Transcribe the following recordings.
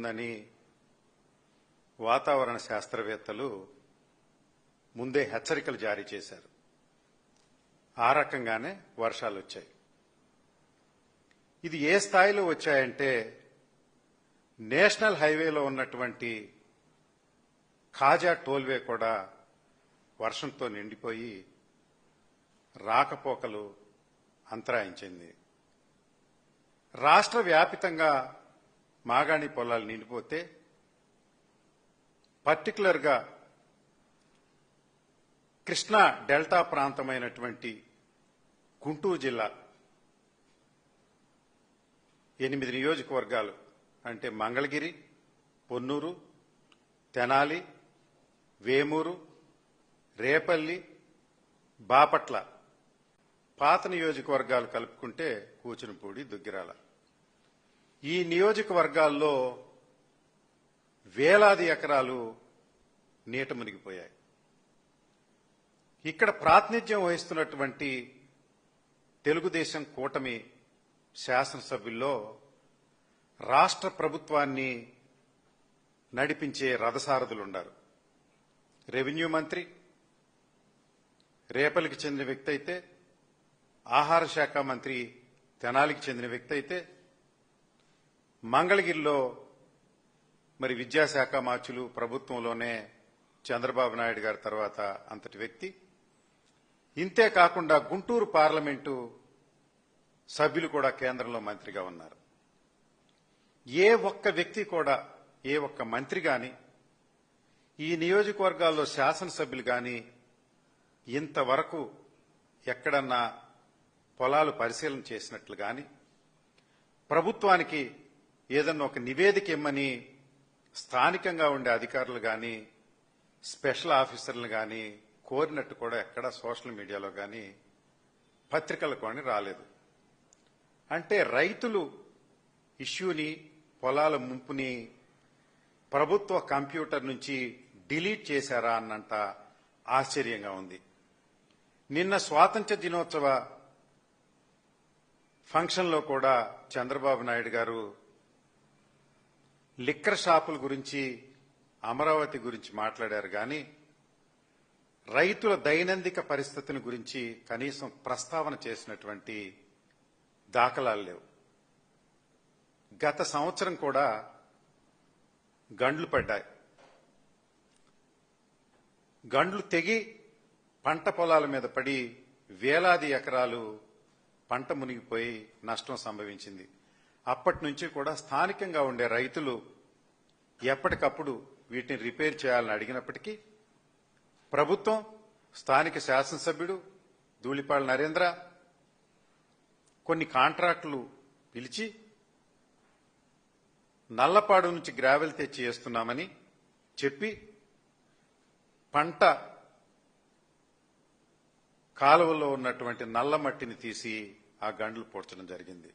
ఉందని వాతావరణ శాస్త్రవేత్తలు ముందే హెచ్చరికలు జారీ చేశారు. ఆ రకంగానే వర్షాలు వచ్చాయి. ఇది ఏ స్థాయిలో వచ్చాయంటే నేషనల్ హైవేలో ఉన్నటువంటి ఖాజా టోల్వే కూడా వర్షంతో నిండిపోయి రాకపోకలు అంతరాయించింది రాష్ట్ర వ్యాపితంగా మాగాణి పొలాలు నిండిపోతే పర్టికులర్గా కృష్ణా డెల్టా ప్రాంతమైనటువంటి గుంటూరు జిల్లా ఎనిమిది నియోజకవర్గాలు అంటే మంగళగిరి పొన్నూరు తెనాలి వేమూరు రేపల్లి బాపట్ల. పాత నియోజకవర్గాలు కలుపుకుంటే కూచినపూడి దుగ్గిరాల. ఈ నియోజకవర్గాల్లో వేలాది ఎకరాలు నీట మునిగిపోయాయి. ఇక్కడ ప్రాతినిధ్యం వహిస్తున్నటువంటి తెలుగుదేశం కూటమి శాసనసభ్యుల్లో రాష్ట్ర ప్రభుత్వాన్ని నడిపించే రథసారథులున్నారు రెవెన్యూ మంత్రి రేపలికి చెందిన వ్యక్తి అయితే ఆహార శాఖ మంత్రి తెనాలికి చెందిన వ్యక్తి అయితే మంగళగిరిలో మరి విద్యాశాఖ మార్చులు ప్రభుత్వంలోనే చంద్రబాబు నాయుడు గారి తర్వాత అంతటి వ్యక్తి. ఇంతే కాకుండా గుంటూరు పార్లమెంటు సభ్యులు కూడా కేంద్రంలో మంత్రిగా ఉన్నారు. ఏ ఒక్క వ్యక్తి కూడా ఏ ఒక్క మంత్రి గాని ఈ నియోజకవర్గాల్లో శాసనసభ్యులు గాని ఇంతవరకు ఎక్కడన్నా పొలాలు పరిశీలన చేసినట్లు గాని ప్రభుత్వానికి ఏదన్నా ఒక నివేదిక ఇమ్మని స్థానికంగా ఉండే అధికారులు గాని స్పెషల్ ఆఫీసర్లు గాని కోరినట్టు కూడా ఎక్కడ సోషల్ మీడియాలో గాని పత్రికలకు కానీ రాలేదు. అంటే రైతులు ఇష్యూని పొలాల ముంపుని ప్రభుత్వ కంప్యూటర్ నుంచి డిలీట్ చేశారా అన్నంత ఆశ్చర్యంగా ఉంది. నిన్న స్వాతంత్ర దినోత్సవ ఫంక్షన్లో కూడా చంద్రబాబు నాయుడు గారు లిక్కర్ షాపుల గురించి అమరావతి గురించి మాట్లాడారు. కానీ రైతుల దైనందిక పరిస్థితిని గురించి కనీసం ప్రస్తావన చేసినటువంటి దాఖలాలు లేవు. గత సంవత్సరం కూడా గండ్లు పడ్డాయి. గండ్లు తెగి పంట పొలాల మీద పడి వేలాది ఎకరాలు పంట మునిగిపోయి నష్టం సంభవించింది. అప్పటి నుంచి కూడా స్థానికంగా ఉండే రైతులు ఎప్పటికప్పుడు వీటిని రిపేర్ చేయాలని అడిగినప్పటికీ ప్రభుత్వం స్థానిక శాసనసభ్యుడు ధూళిపాళ నరేంద్ర కొన్ని కాంట్రాక్టులు పిలిచి నల్లపాడు నుంచి గ్రావెల్ తెచ్చి వేస్తున్నామని చెప్పి పంట కాలువలో ఉన్నటువంటి నల్ల మట్టిని తీసి ఆ గండ్లు పూడ్చడం జరిగింది.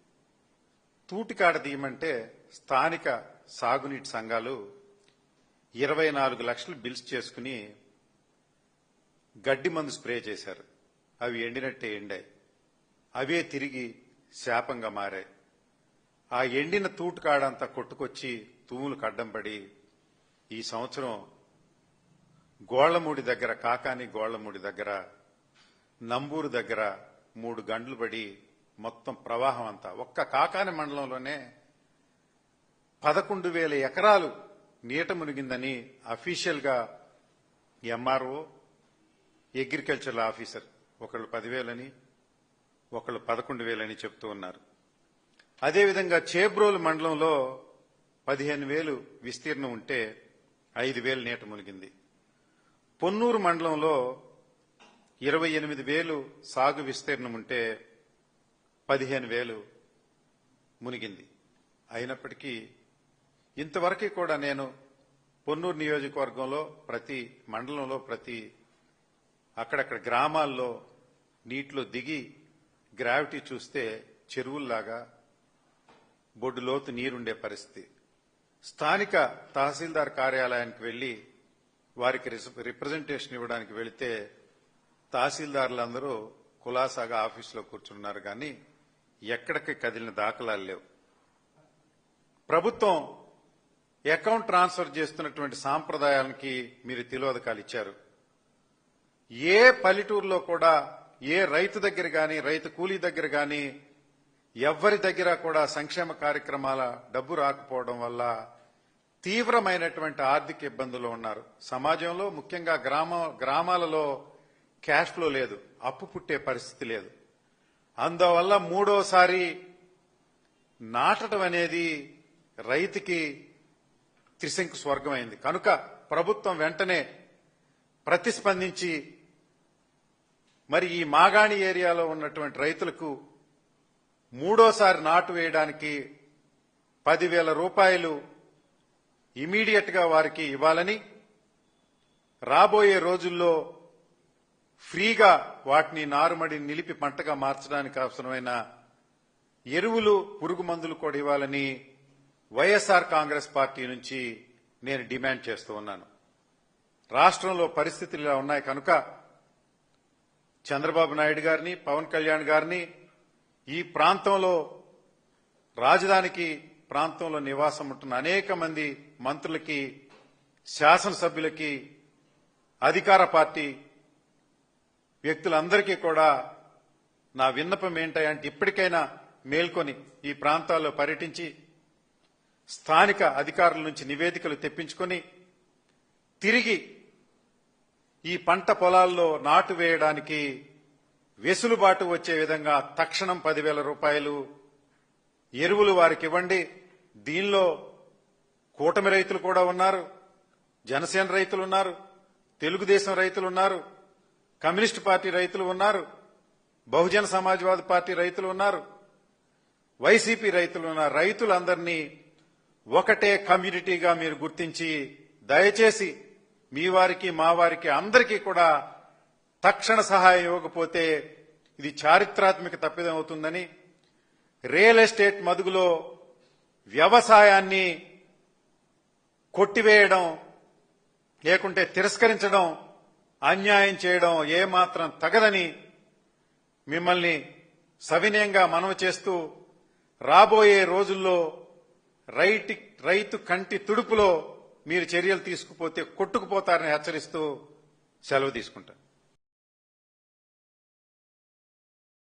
తూటికాడ తీయమంటే స్థానిక సాగునీటి సంఘాలు ఇరవై నాలుగు లక్షలు బిల్స్ చేసుకుని గడ్డి మందు స్ప్రే చేశారు. అవి ఎండినట్టే ఎండాయి. అవే తిరిగి శాపంగా మారాయి. ఆ ఎండిన తూటుకాడంతా కొట్టుకొచ్చి తూములు కడ్డం పడి ఈ సంవత్సరం గోళ్ళమూడి దగ్గర కాకాని గోళ్ళమూడి దగ్గర నంబూరు దగ్గర మూడు గంటలు పడి మొత్తం ప్రవాహం అంతా. ఒక్క కాకాని మండలంలోనే పదకొండు వేల ఎకరాలు నీట మునిగిందని అఫీషియల్గా ఎంఆర్ఓ అగ్రికల్చరల్ ఆఫీసర్ ఒకళ్ళు పదివేలని ఒకళ్ళు పదకొండు వేలని చెప్తూ ఉన్నారు. అదేవిధంగా చేబ్రోలు మండలంలో పదిహేను వేలు విస్తీర్ణం ఉంటే ఐదు వేలు నీట మునిగింది. పొన్నూరు మండలంలో ఇరవై ఎనిమిది వేలు సాగు విస్తీర్ణం ఉంటే పదిహేను వేలు మునిగింది. అయినప్పటికీ ఇంతవరకు కూడా నేను పొన్నూరు నియోజకవర్గంలో ప్రతి మండలంలో ప్రతి అక్కడక్కడ గ్రామాల్లో నీటిలో దిగి గ్రావిటీ చూస్తే చెరువుల్లాగా బొడ్డు లోతు నీరుండే పరిస్థితి. స్థానిక తహసీల్దార్ కార్యాలయానికి వెళ్ళి వారికి రిప్రజెంటేషన్ ఇవ్వడానికి వెళితే తహసీల్దారులందరూ కులాసాగా ఆఫీసులో కూర్చున్నారు కానీ ఎక్కడికి కదిలిన దాఖలాలు లేవు. ప్రభుత్వం అకౌంట్ ట్రాన్స్ఫర్ చేస్తున్నటువంటి సాంప్రదాయాలకి మీరు తిలోదకాలు ఇచ్చారు. ఏ పల్లెటూరులో కూడా ఏ రైతు దగ్గర గాని రైతు కూలీ దగ్గర గాని ఎవ్వరి దగ్గర కూడా సంక్షేమ కార్యక్రమాల డబ్బు రాకపోవడం వల్ల తీవ్రమైనటువంటి ఆర్థిక ఇబ్బందులు ఉన్నారు. సమాజంలో ముఖ్యంగా గ్రామ గ్రామాలలో క్యాష్ ఫ్లో లేదు. అప్పు పుట్టే పరిస్థితి లేదు. అందువల్ల మూడోసారి నాటడం అనేది రైతుకి త్రిశంకు స్వర్గమైంది. కనుక ప్రభుత్వం వెంటనే ప్రతిస్పందించి మరి ఈ మాగాణి ఏరియాలో ఉన్నటువంటి రైతులకు మూడోసారి నాటు వేయడానికి పదివేల రూపాయలు ఇమీడియట్గా వారికి ఇవ్వాలని రాబోయే రోజుల్లో ఫ్రీగా వాటిని నారుమడి నిలిపి పంటగా మార్చడానికి అవసరమైన ఎరువులు పురుగు మందులు కూడా ఇవ్వాలని వైఎస్ఆర్ కాంగ్రెస్ పార్టీ నుంచి నేను డిమాండ్ చేస్తూ ఉన్నాను. రాష్ట్రంలో పరిస్థితులు ఇలా ఉన్నాయి కనుక చంద్రబాబు నాయుడు గారిని పవన్ కళ్యాణ్ గారిని ఈ ప్రాంతంలో రాజధానికి ప్రాంతంలో నివాసం ఉంటున్న అనేక మంది మంత్రులకి శాసనసభ్యులకి అధికార పార్టీ వ్యక్తులందరికీ కూడా నా విన్నపం ఏంటంటే ఇప్పటికైనా మేల్కొని ఈ ప్రాంతాల్లో పర్యటించి స్థానిక అధికారుల నుంచి నివేదికలు తెప్పించుకొని తిరిగి ఈ పంట పొలాల్లో నాటు వేయడానికి వెసులుబాటు వచ్చే విధంగా తక్షణం పదివేల రూపాయలు ఎరువులు వారికి ఇవ్వండి. దీనిలో కూటమి రైతులు కూడా ఉన్నారు జనసేన రైతులు ఉన్నారు తెలుగుదేశం రైతులు ఉన్నారు కమ్యూనిస్ట్ పార్టీ రైతులు ఉన్నారు బహుజన సమాజ్వాద పార్టీ రైతులు ఉన్నారు వైసీపీ రైతులు ఉన్నారు. రైతులందరినీ ఒకటే కమ్యూనిటీగా మీరు గుర్తించి దయచేసి మీ వారికి మా వారికి అందరికీ కూడా తక్షణ సహాయం ఇవ్వకపోతే ఇది చారిత్రాత్మక తప్పిదం అవుతుందని రియల్ ఎస్టేట్ మదుగులో వ్యవసాయాన్ని కొట్టివేయడం లేకుంటే తిరస్కరించడం అన్యాయం చేయడం ఏమాత్రం తగదని మిమ్మల్ని సవినయంగా మనవి చేస్తూ రాబోయే రోజుల్లో రైట్ రైతు కంటి తుడుపులో మీరు చర్యలు తీసుకుపోతే కొట్టుకుపోతారని హెచ్చరిస్తూ సెలవు తీసుకుంటాను.